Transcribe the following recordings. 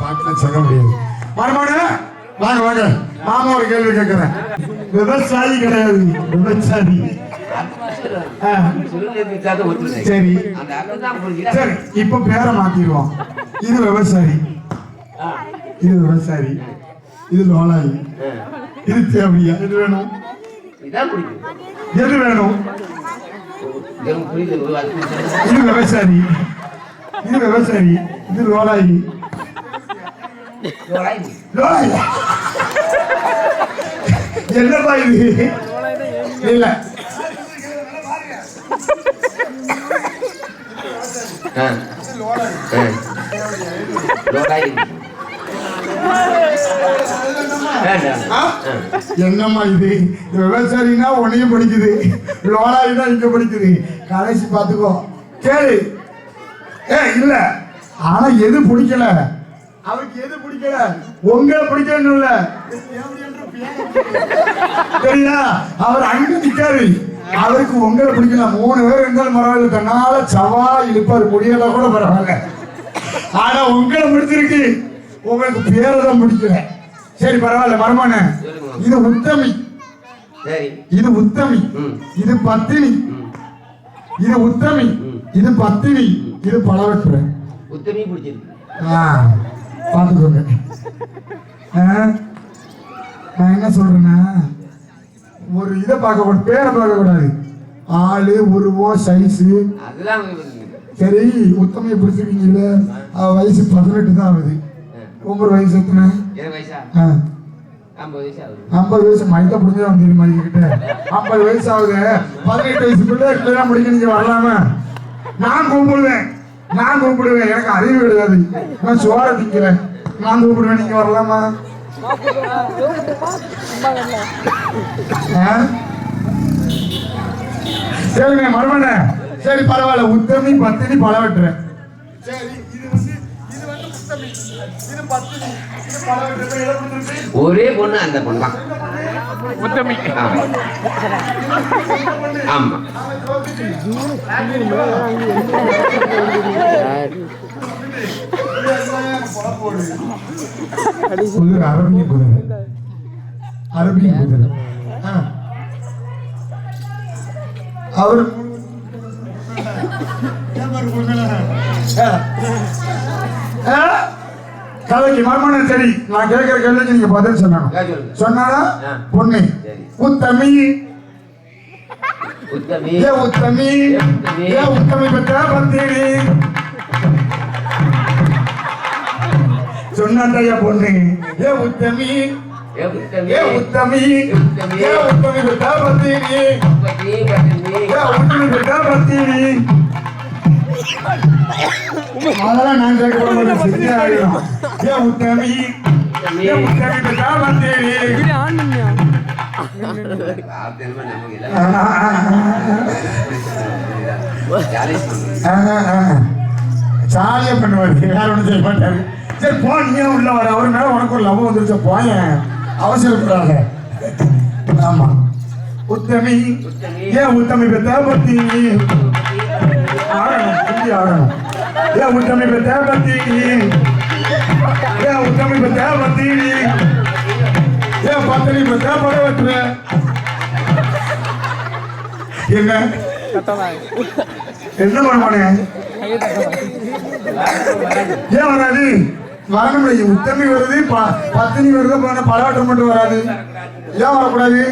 பாட்டுல சொல்ல முடியாது. மருமான வாங்க வாங்க. மாமா ஒரு கேள்வி கேட்கிறேன் விவசாயி கிடையாது விவசாயி. ஆ, சரி. சரி இப்ப பேரை மாத்திடுவோம். இது விவசாயி. இது விவசாயி. இது லோலாயி. இது தேவையா எது வேணும்? எது வேணும்? இது விவசாயி. இது விவசாயி. இது லோலாயி. என்னப்பா இது? இல்ல என்னம்மா இது விவசாயினா உன்னையும் படிக்குது. லோலாயினா இங்க படிக்குது. கடைசி பாத்துக்கோ கேளு. ஏ இல்ல. ஆனா எது பிடிக்கல? அவருக்கு எது பிடிக்கல? உங்களை பிடிக்கணும் இல்ல. சரியா அவர் அங்க நிக்காரு அவருக்கு உங்களை பிடிக்கல. மூணு பேர் இருந்தாலும் பரவாயில்ல. தன்னால சவா இழுப்பாரு முடியல கூட பரவாயில்ல. ஆனா உங்களை பிடிச்சிருக்கு. உங்களுக்கு பேரை தான் பிடிக்கல. சரி பரவாயில்ல. மரமான. இது உத்தமி. இது உத்தமி. இது பத்தினி. இது உத்தமி. இது பத்தினி. இது பலவற்ற. உத்தமி பிடிச்சிருக்கு. பார்த்துக்கோங்க. ஆ, நான் என்ன சொல்றேன்னா ஒரு இதை பார்க்க கூடாது பேரை பார்க்க கூடாது. ஆளு உருவம் சைஸு சரி உத்தமையை பிடிச்சிருக்கீங்கல்ல வயசு பதினெட்டு தான் ஆகுது. ஒவ்வொரு வயசு எத்தனை? வயசா? ஐம்பது வயசு வயசு மைக்க புரிஞ்சா வந்து மாதிரி கிட்ட ஐம்பது வயசு ஆகுது. பதினெட்டு வயசுக்குள்ள கல்யாணம் முடிக்க நீங்க வரலாமா? நான் கூப்பிடுவேன் நான் கூப்பிடுவேன். எனக்கு அறிவு கிடையாது. நான் சோற திங்கிறேன். நான் கூப்பிடுவேன். நீங்க வரலாமா? ஆ? சரிங்க சரி பரவாயில்ல. உத்தமி பத்தினி பழவட்டுறேன். சரி. ஒரே பொண்ணு அந்த பொண்ணு தான் உத்தமி. ஆமா. அரபிய குதிரை அரபிய குதிரை ஆ. அவர். ஆ. கதைக்கு மர்மனம் சரி நான் கேட்கிற கேள்விக்கு நீங்க பதில் சொல்லணும். ஆ. பொண்ணு. உத்தமி. உத்தமி. ஏ உத்தமி. ஏ உத்தமி. பெற்ற பத்தினி சொன்னாண்டையா பொண்ணு ஏ உத்தமி. ஏ உத்தமி. ஏ உத்தமி. பெற்ற ஏ உத்தமி பெற்ற பத்தினி அதெல்லாம் நான் கேட்க மாட்டேன். சரியா ஆயிடும் ஏ உத்தமி உத்தமி ஏ உத்தமி பெற்ற பத்தினி ஆத்தனமா நமக்கு இல்ல ஆ, ஆ, ஆ. ஜாலி பண்ணுங்க ஜாலியா பண்ணுவாரு. வேற ஒண்ணும் செய்ய மாட்டாரு. சரி போ நீ ஏன் உள்ள வர. அவர் மேல உனக்கு ஒரு லவ் வந்துருச்சு. போயேன் அவசரப்படாத. ஆமா. உத்தமி உத்தமி. ஏன் உத்தமி பெத்த பத்தி ஆடணும் ஆகணும் ஆடணும் ஏன் உத்தமி பெத்த பத்தி ஏன் உத்தமி பெத்த பத்தி ஏன் பத்தினி பெத்த பட வெட்டுற என்ன என்ன பண்ணுவானே ஏன் வராது. வரணும் உத்தமி வருது ப- பத்தினி வருது போன பலவாட்டம் மட்டும் வராது. ஏன் வரக்கூடாது?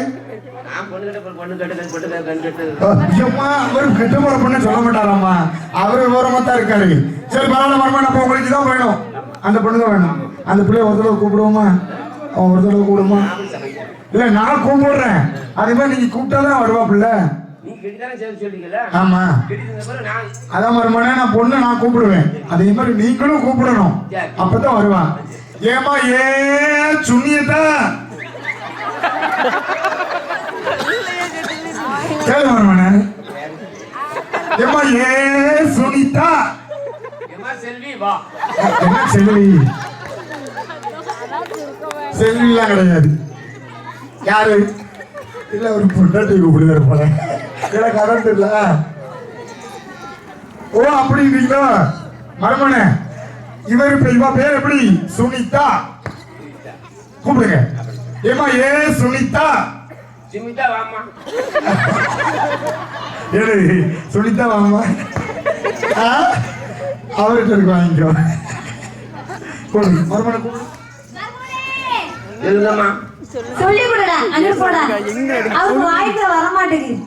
அவர் கெட்ட போற பொண்ணு சொல்ல மாட்டாராம்மா. அவரு விவரமா தான் இருக்காரு. சரி பரவாயில்ல வரமா நம்ம உங்களுக்கு தான் வேணும். அந்த பொண்ணு தான் வேணும். அந்த பிள்ளைய ஒரு தடவை கூப்பிடுவோமா? அவன் ஒரு தடவை கூப்பிடுமா? இல்ல நான் கூப்பிடுறேன். அதே மாதிரி நீங்க கூப்பிட்டாதான் வருவா பிள்ளை. ஆமா. அதான் மருமனே நான் பொண்ணு நான் கூப்பிடுவேன். அதே மாதிரி நீங்களும் கூப்பிடணும். அப்பதான் வருவான் ஏமா ஏ சுண்ணியத்தா? கேளு மருமனே ஏமா ஏ சுனிதா. செல்வி வா. செல்வி? செல்விலாம் கிடையாது. யாரு? இல்ல ஒரு பொண்டாட்டி கூப்பிடுவாரு போல. எனக்கு அதான் தெரியல. ஓ அப்படின்றீங்களா? மரமனே இவர் இப்ப இவ பேர் எப்படி? சுனிதா. கூப்பிடுங்க. ஏமா ஏ சுனிதா. சுமிதா வாமா ஏடு சுனிதா வாமா ஆ? அவர்கிட்ட இருக்கு வாங்கிக்கோ. கூப்பிடு எழுதம்மா. சொல்லி கொடுடா அங்க போடா. அவங்க வாய்க்குள்ள வர மாட்டேங்குது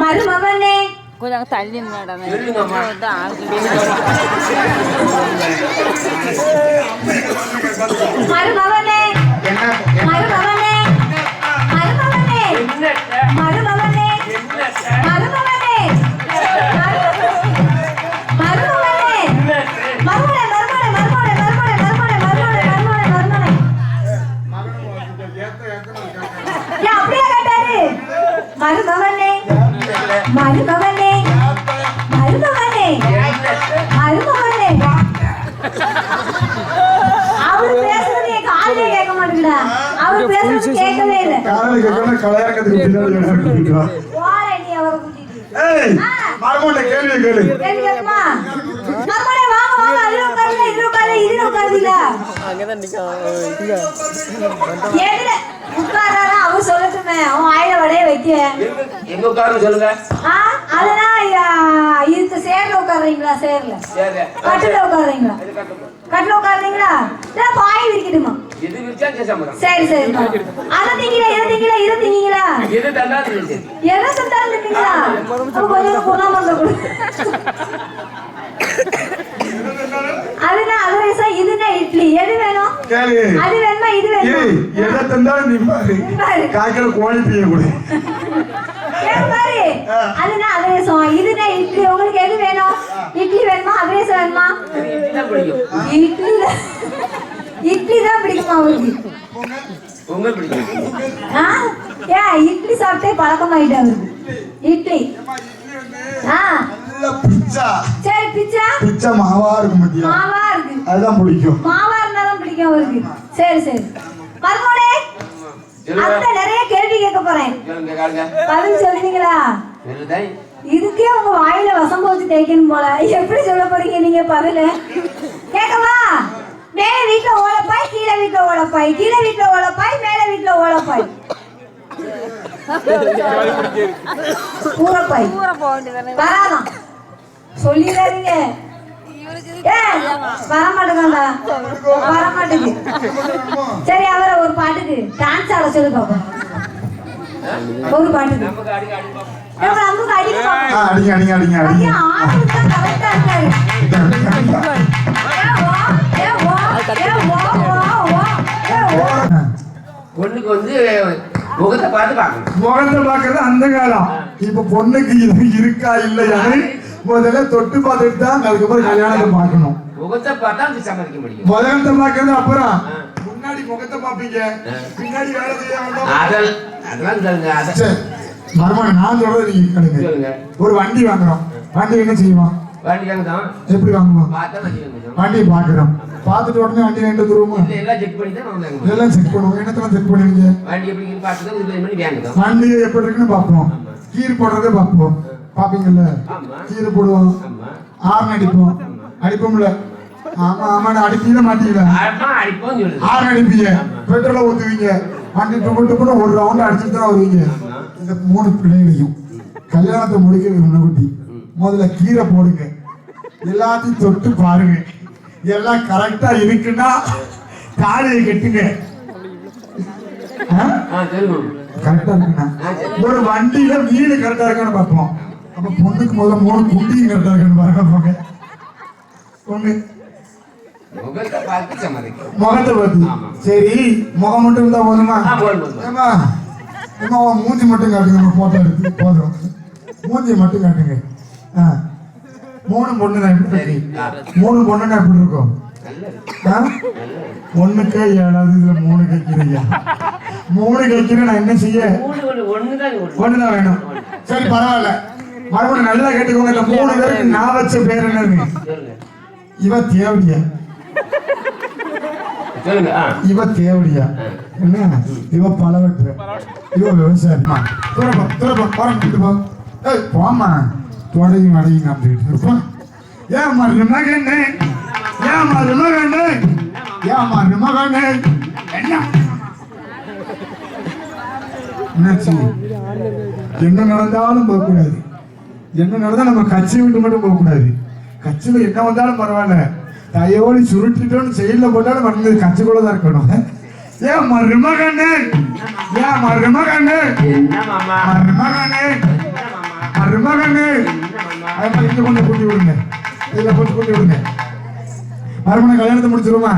மருமகனே. கொஞ்சம் தள்ளி மேடம். மருமகனே. மருமகனே. மருமகனே மருமகனே மருமகனே மருமகனே மருமகனே மருமகனே மருமகனே மருமகனே அவர் பேசுறது என் காதுலயே கேட்க மாட்டேங்குதா? மறுமண கேள்வி கேளு உட்காரு அவர் சொல்லட்டுமே. அவன் ஆயில வடைய வைக்க. எங்க உட்காருன்னு சொல்லுங்க. ஆ அதெல்லாம் இதுக்கு சேர்ல உட்காருறீங்களா சேர்ல? சரி கட்டில உட்காருறீங்களா. கட்டில உட்காருறீங்களா? பாய் விரிக்கட்டுமா? எது விரிச்சா சரி சரி அதை திங்கல இதை திங்கல இதை திங்கீங்களா? எது தந்தாலும் சரி எதை அப்ப கொஞ்சம் கொடு. இதுதான் இட்லி. எது வேணும்? அது வேணுமா இது வேணுமா? எதை தந்தாலும் நீ பாரு. காய்க்கிற கோழி பைய கொடு. இட்லி. உங்களுக்கு எது வேணும்? இட்லி வேணுமா? அதிரசம் வேணுமா? இட்லி இட்லி தான் பிடிக்குமா அவருக்கு? பொங்கல் பிடிக்கும். ஆ? ஏன் இட்லி சாப்பிட்டே பழக்கமாயிட்டு அவருக்கு. இட்லி. ஆ. நல்ல பிச்சா. சரி பிச்சா? பிச்சா மாவா இருக்கும் மத்தியா மாவா இருக்கு. அதுதான் பிடிக்கும். மாவா இருந்தாலும் பிடிக்கும் அவருக்கு. சரி சரி. சொல்லுங்க அந்த நிறைய கேள்வி கேட்க போறேன். பதில் சொல்லுதா இதுக்கே உங்க வாயில வசம்ப வச்சு தேய்க்கணும் போல. எப்படி சொல்ல போறீங்க நீங்க பதில? கேட்கவா? மேல வீட்டுல ஓலப்பாய் கீழே வீட்டுல ஓலப்பாய். கீழே வீட்டுல ஓலப்பாய் மேல வீட்டுல ஓலப்பாய். ஊரப்பாய் வராதான் சொல்லிடாதீங்க. ஏன் வர மாட்டேங்கடா வர மாட்டேங்குது சரி அவரை ஒரு பாட்டுக்கு டான்ஸ் ஆட சொல்லு பாப்போம் ஒரு பாட்டுக்கு. நமக்கு அடி அடி பாப்போம். ஏன் அம்புக்கு அடிக்க பாப்போம் ஆ, அடிங்க. பொண்ணுக்கு வந்து முகத்தை பார்த்து பார்க்கணும். முகத்தை பார்க்கறது அந்த காலம். இப்ப பொண்ணுக்கு இது இருக்கா இல்லையான்னு முதல்ல தொட்டு பார்த்துட்டு தான் அதுக்கப்புறம் கல்யாணத்தை பார்க்கணும். முகத்தை பார்த்தா சம்மதிக்க முடியும். முதலத்தை பார்க்கறது அப்புறம். முன்னாடி முகத்தை பார்ப்பீங்க. பின்னாடி வேலை செய்ய வேண்டாம். அதல் அதெல்லாம் மருமகன் நான் சொல்றது நீங்க ஒரு வண்டி வாங்குறோம். வண்டி என்ன செய்வோம்? எப்படி வாங்குவோம் வண்டியை பார்க்குறோம். பார்த்துட்டு உடனே வண்டி ரெண்டு தருவோமா எல்லாம் செக் பண்ணி தான் செக் பண்ணுவோம். என்னத்தெல்லாம் செக் பண்ணுவீங்க? வண்டி எப்படி இருக்குன்னு வண்டி எப்படி பார்ப்போம். கீர் போடுறதே பார்ப்போம். பார்ப்பீங்கல்ல? கீர் போடுவோம். ஆர்ன் அடிப்போம். அடிப்போம்ல? ஆமா ஆமா அடிப்பீங்க மாட்டீங்களா ஆர்ன் அடிப்பீங்க. பெட்ரோலை ஊத்துவீங்க. வண்டி டுப்பு டுப்புன்னு ஒரு ரவுண்ட் அடிச்சுட்டு தான் வருவீங்க. இந்த மூணு பிள்ளைகளையும் கல்யாணத்தை முடிக்கிறது முன்னகுட்டி முதல்ல கீரை போடுங்க. எல்லாத்தையும் தொட்டு பாருங்க. எல்லாம் கரெக்டா இருக்குன்னா தாலியை கட்டுங்க. கரெக்டா இருக்குண்ணா ஒரு வண்டியில வீடு கரெக்டா இருக்கான்னு பார்ப்போம். அப்ப பொண்ணுக்கு முதல்ல மூணு குண்டியும் கரெக்டா இருக்கான்னு பாருங்க பொண்ணு முகத்தை பார்த்து. சரி முகம் மட்டும் இருந்தா போதுமா? ஏமா மூஞ்சி மட்டும் காட்டுங்க போட்டோ எடுத்து போதும். மூஞ்சி மட்டும் காட்டுங்க. ஆ. மூணு பொண்ணு தான் எப்படி மூணு பொண்ணுன்னா எப்படி இருக்கும்? ஒண்ணுக்கே ஏழாவது இதுல மூணு கேட்கிறீங்க மூணு கேட்கிற நான் என்ன செய்ய? ஒண்ணுதான் ஒண்ணு. ஒண்ணுதான் வேணும். சரி பரவாயில்ல. மறுபடியும் நல்லா கேட்டுக்கோங்க இந்த மூணு பேருக்கு நான் வச்ச பேர் சொல்லுங்க. இவ தேவடியா? சொல்லுங்க ஆ. இவ தேவடியா? என்ன? இவ பலவற்ற இவ விவசாயி. துறப்பா துறப்பா பாருங்க போ. ஏய் போமா தொடையும் அடையும் காமிச்சுக்கிட்டு இருப்பான் ஏன் மருமகன் ஏன் மருமகனே ஏன் மருமகனே என்ன? என்னாச்சு? என்ன நடந்தாலும் போகக்கூடாது. என்ன நடந்தா நம்ம கட்சி விட்டு மட்டும் போகக்கூடாது. கட்சியில என்ன வந்தாலும் பரவாயில்ல. தையோடு சுருட்டிட்டோன்னு செயலில் போட்டாலும் மறந்து கட்சிக்குள்ள தான் இருக்கணும். ஏன் மருமகனே ஏன் மருமகனே மருமகனே மருமகனே. என்ன மாமா அது மாதிரி இங்க கொஞ்சம் கூட்டி விடுங்க இதுல கூட்டி விடுங்க மறுமண கல்யாணத்தை முடிச்சிருமா?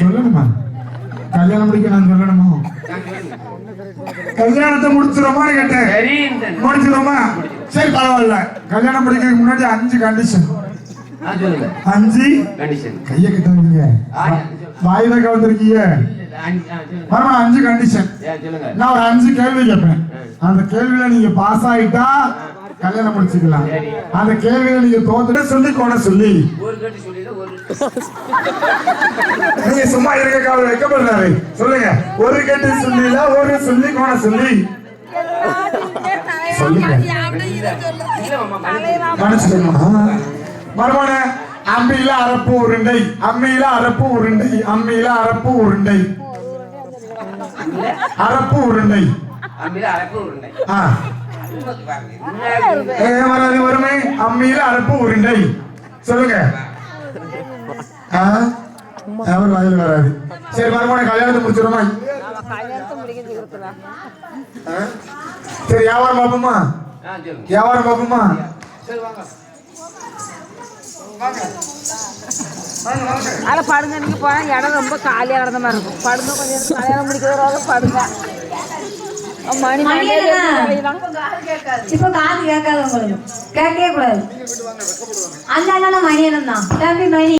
சொல்லணுமா? கல்யாணம் முடிக்க நான் சொல்லணுமா? கல்யாணத்தை முடிச்சிருமான்னு கேட்டேன் முடிச்சிருமா சரி பரவாயில்ல. கல்யாணம் முடிக்கிறதுக்கு முன்னாடி அஞ்சு கண்டிஷன் அஞ்சு? கையை கிட்டாதீங்க வாயில கவர்ந்துருக்கீங்க மறுமணம் அஞ்சு கண்டிஷன் நான் ஒரு அஞ்சு கேள்வி கேட்பேன். அந்த கேள்வியில நீங்க பாஸ் ஆயிட்டா கல்யாணம் முடிச்சுக்கலாம். அந்த கேள்வியில நீங்க தோத்துட்டு சொல்லி கோண சொல்லி. நீங்க சும்மா இருக்க கால வைக்கப்படுறாரு சொல்லுங்க. ஒரு கேட்டு சொல்லில ஒரு சொல்லி கோண சொல்லி. மறுமண அம்மியில அரப்பு உருண்டை. அம்மியில அரப்பு உருண்டை. அம்மியில அரப்பு உருண்டை. அரப்பு உருண்டை. வருமே அம்மியில அரப்பு உருண்டை. சொல்லுங்க. ஆ? அவர் வாயில் வராது. சரி மறுமண கல்யாணத்தை முடிச்சிருமா? சரி வியாபாரம் பார்ப்போமா? வியாபாரம் பார்ப்போமா? சரி வாங்க. அதில் படுங்க. நீங்கள் போனால் இடம் ரொம்ப காலியாக கிடந்த மாதிரி இருக்கும். படுங்க கொஞ்சம். கல்யாணம் முடிக்கிறவங்க படுங்க. இப்ப காது கேட்காது. உங்களுக்கு கேட்கவே கூடாது. அந்த அண்ணன் மணி தான். தம்பி மணி.